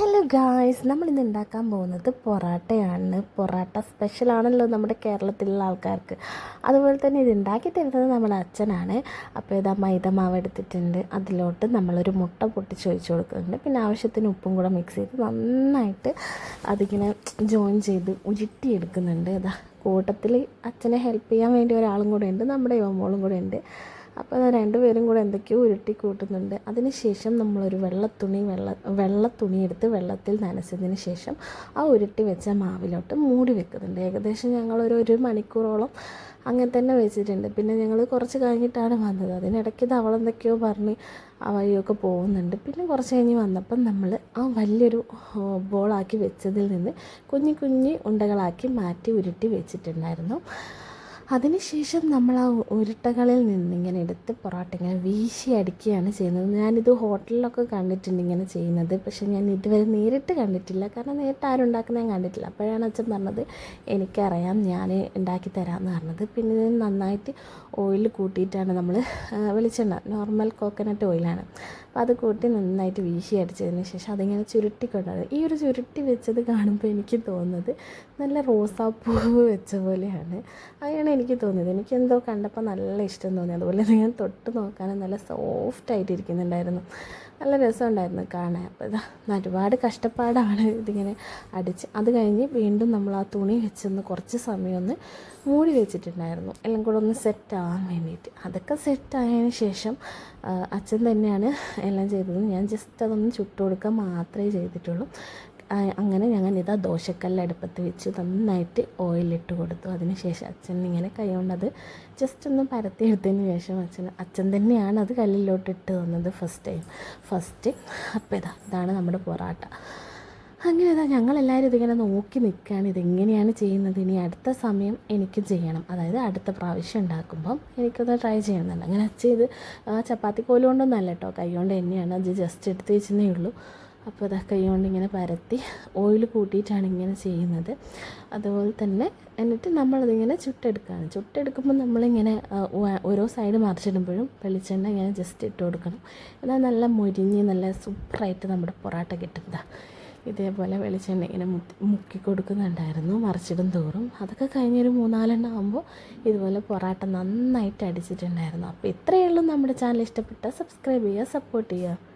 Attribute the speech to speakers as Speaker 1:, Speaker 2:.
Speaker 1: Hello guys നമ്മൾ ഇന്ന് ഉണ്ടാക്കാൻ പോകുന്നത് പൊറാട്ടയാണ്. പൊറാട്ട സ്പെഷ്യലാണല്ലോ നമ്മുടെ കേരളത്തിലുള്ള ആൾക്കാർക്ക്. അതുപോലെ തന്നെ ഇത് ഉണ്ടാക്കി തരുന്നത് നമ്മുടെ അച്ഛനാണ്. അപ്പോൾ ഇതാ മൈദ മാവ് എടുത്തിട്ടുണ്ട്. അതിലോട്ട് നമ്മളൊരു മുട്ട പൊട്ടിച്ച് ഒഴിച്ച് കൊടുക്കുന്നുണ്ട്. പിന്നെ ആവശ്യത്തിന് ഉപ്പും കൂടെ മിക്സ് ചെയ്ത് നന്നായിട്ട് അതിങ്ങനെ ജോയിൻ ചെയ്ത് ഉരുട്ടിയെടുക്കുന്നുണ്ട്. ഇതാ കൂട്ടത്തിൽ അച്ഛനെ ഹെൽപ്പ് ചെയ്യാൻ വേണ്ടി ഒരാളും കൂടെ ഉണ്ട്. നമ്മുടെ യുവമോളും കൂടെ ഉണ്ട്. അപ്പോൾ രണ്ടുപേരും കൂടെ എന്തൊക്കെയോ ഉരുട്ടി കൂട്ടുന്നുണ്ട്. അതിനുശേഷം നമ്മളൊരു വെള്ളത്തുണി വെള്ള വെള്ളത്തുണി എടുത്ത് വെള്ളത്തിൽ നനച്ചതിന് ശേഷം ആ ഉരുട്ടി വെച്ച മാവിലോട്ട് മൂടി വെക്കുന്നുണ്ട്. ഏകദേശം ഞങ്ങളൊരു ഒരു മണിക്കൂറോളം അങ്ങനെ തന്നെ വെച്ചിട്ടുണ്ട്. പിന്നെ ഞങ്ങൾ കുറച്ച് കഴിഞ്ഞിട്ടാണ് വന്നത്. അതിനിടയ്ക്ക് ഇത് അവളെന്തൊക്കെയോ പറഞ്ഞ് ആ വഴിയൊക്കെ പോകുന്നുണ്ട്. പിന്നെ കുറച്ച് കഴിഞ്ഞ് വന്നപ്പം നമ്മൾ ആ വലിയൊരു ബോളാക്കി വെച്ചതിൽ നിന്ന് കുഞ്ഞു കുഞ്ഞു ഉണ്ടകളാക്കി മാറ്റി ഉരുട്ടി വെച്ചിട്ടുണ്ടായിരുന്നു. അതിനുശേഷം നമ്മൾ ആ ഉരുട്ടകളിൽ നിന്ന് ഇങ്ങനെ എടുത്ത് പൊറോട്ട ഇങ്ങനെ വീശി അടിക്കുകയാണ് ചെയ്യുന്നത്. ഞാനിത് ഹോട്ടലിലൊക്കെ കണ്ടിട്ടുണ്ട് ഇങ്ങനെ ചെയ്യുന്നത്. പക്ഷേ ഞാൻ ഇതുവരെ നേരിട്ട് കണ്ടിട്ടില്ല. കാരണം നേരിട്ട് ആരും ഉണ്ടാക്കുന്നത് ഞാൻ കണ്ടിട്ടില്ല. അപ്പോഴാണ് അച്ഛൻ പറഞ്ഞത് എനിക്കറിയാം ഞാൻ ഉണ്ടാക്കി തരാമെന്ന് പറഞ്ഞത്. പിന്നെ ഇത് നന്നായിട്ട് ഓയിൽ കൂട്ടിയിട്ടാണ് നമ്മൾ വെളിച്ചെണ്ണ നോർമൽ കോക്കനട്ട് ഓയിലാണ്. അപ്പോൾ അത് കൂട്ടി നന്നായിട്ട് വീശി അടിച്ചതിന് ശേഷം അതിങ്ങനെ ചുരുട്ടിക്കൊണ്ടാണ് ഈ ഒരു ചുരുട്ടി വെച്ചത് കാണുമ്പോൾ എനിക്ക് തോന്നുന്നത് നല്ല റോസാപ്പൂവ് വെച്ച പോലെയാണ്. അങ്ങനെയാണ് എനിക്ക് തോന്നിയത്. എനിക്ക് എന്തോ കണ്ടപ്പോൾ നല്ല ഇഷ്ടം തോന്നി. അതുപോലെ ഞാൻ തൊട്ട് നോക്കാനും നല്ല സോഫ്റ്റ് ആയിട്ട് ഇരിക്കുന്നുണ്ടായിരുന്നു നല്ല രസമുണ്ടായിരുന്നു കാണാൻ. അപ്പോൾ ഇതാ ഒരുപാട് കഷ്ടപ്പാടാണ് ഇതിങ്ങനെ അടിച്ച്. അത് കഴിഞ്ഞ് വീണ്ടും നമ്മൾ ആ തുണി വെച്ചൊന്ന് കുറച്ച് സമയം ഒന്ന് മൂടി വെച്ചിട്ടുണ്ടായിരുന്നു. എല്ലാം കൂടെ ഒന്ന് സെറ്റ് ആവാൻ വേണ്ടിയിട്ട്. അതൊക്കെ സെറ്റ് ആയതിന് ശേഷം അച്ഛൻ തന്നെയാണ് എല്ലാം ചെയ്തത് ഞാൻ ജസ്റ്റ് അതൊന്ന് ചുട്ട് കൊടുക്കുക മാത്രമേ ചെയ്തിട്ടുള്ളൂ. അങ്ങനെ ഞങ്ങൾ ഇതാ ദോശക്കല്ല് അടുപ്പത്ത് വെച്ച് നന്നായിട്ട് ഓയിലിട്ട് കൊടുത്തു. അതിന് ശേഷം അച്ഛൻ ഇങ്ങനെ കൈകൊണ്ടത് ജസ്റ്റ് ഒന്ന് പരത്തി പരത്തിയെടുത്തതിന് ശേഷം അച്ഛൻ അച്ഛൻ തന്നെയാണ് അത് കല്ലിലോട്ട് ഇട്ട് തന്നത് ഫസ്റ്റ് ടൈം ഫസ്റ്റ് അപ്പം ഇതാ ഇതാണ് നമ്മുടെ പൊറാട്ട. അങ്ങനെ ഇതാ ഞങ്ങളെല്ലാവരും ഇതിങ്ങനെ നോക്കി നിൽക്കുകയാണ് ഇതെങ്ങനെയാണ് ചെയ്യുന്നത്? ഇനി അടുത്ത സമയം എനിക്കും ചെയ്യണം. അതായത് അടുത്ത പ്രാവശ്യം ഉണ്ടാക്കുമ്പം എനിക്കൊന്ന് ട്രൈ ചെയ്യണമെന്നുണ്ട് അങ്ങനെ അച്ഛൻ ആ ചപ്പാത്തി കോൽ കൊണ്ടൊന്നല്ല കേട്ടോ കൈ കൊണ്ട് തന്നെയാണ് അത് ജസ്റ്റ് എടുത്ത് വെച്ചതേ ഉള്ളൂ. അപ്പോൾ അത് കൈ കൊണ്ട് ഇങ്ങനെ പരത്തി ഓയിൽ കൂട്ടിയിട്ടാണ് ഇങ്ങനെ ചെയ്യുന്നത്. അതുപോലെ തന്നെ എന്നിട്ട് നമ്മളതിങ്ങനെ ചുട്ടെടുക്കുകയാണ് ചുട്ടെടുക്കുമ്പോൾ നമ്മളിങ്ങനെ ഓരോ സൈഡ് മറിച്ചിടുമ്പോഴും വെളിച്ചെണ്ണ ഇങ്ങനെ ജസ്റ്റ് ഇട്ട് കൊടുക്കണം. എന്നാൽ നല്ല മുരിഞ്ഞ് നല്ല സൂപ്പറായിട്ട് നമ്മുടെ പൊറാട്ട കിട്ടുന്നതാണ് ഇതേപോലെ വെളിച്ചെണ്ണ ഇങ്ങനെ മുത്തി മുക്കി കൊടുക്കുന്നുണ്ടായിരുന്നു മറിച്ചിടും തോറും. അതൊക്കെ കഴിഞ്ഞൊരു മൂന്നാലെണ്ണം ആകുമ്പോൾ ഇതുപോലെ പൊറാട്ട നന്നായിട്ട് അടിച്ചിട്ടുണ്ടായിരുന്നു. അപ്പോൾ ഇത്രയേ ഉള്ളൂ നമ്മുടെ ചാനൽ. ഇഷ്ടപ്പെട്ടാൽ സബ്സ്ക്രൈബ് ചെയ്യുക സപ്പോർട്ട് ചെയ്യുക.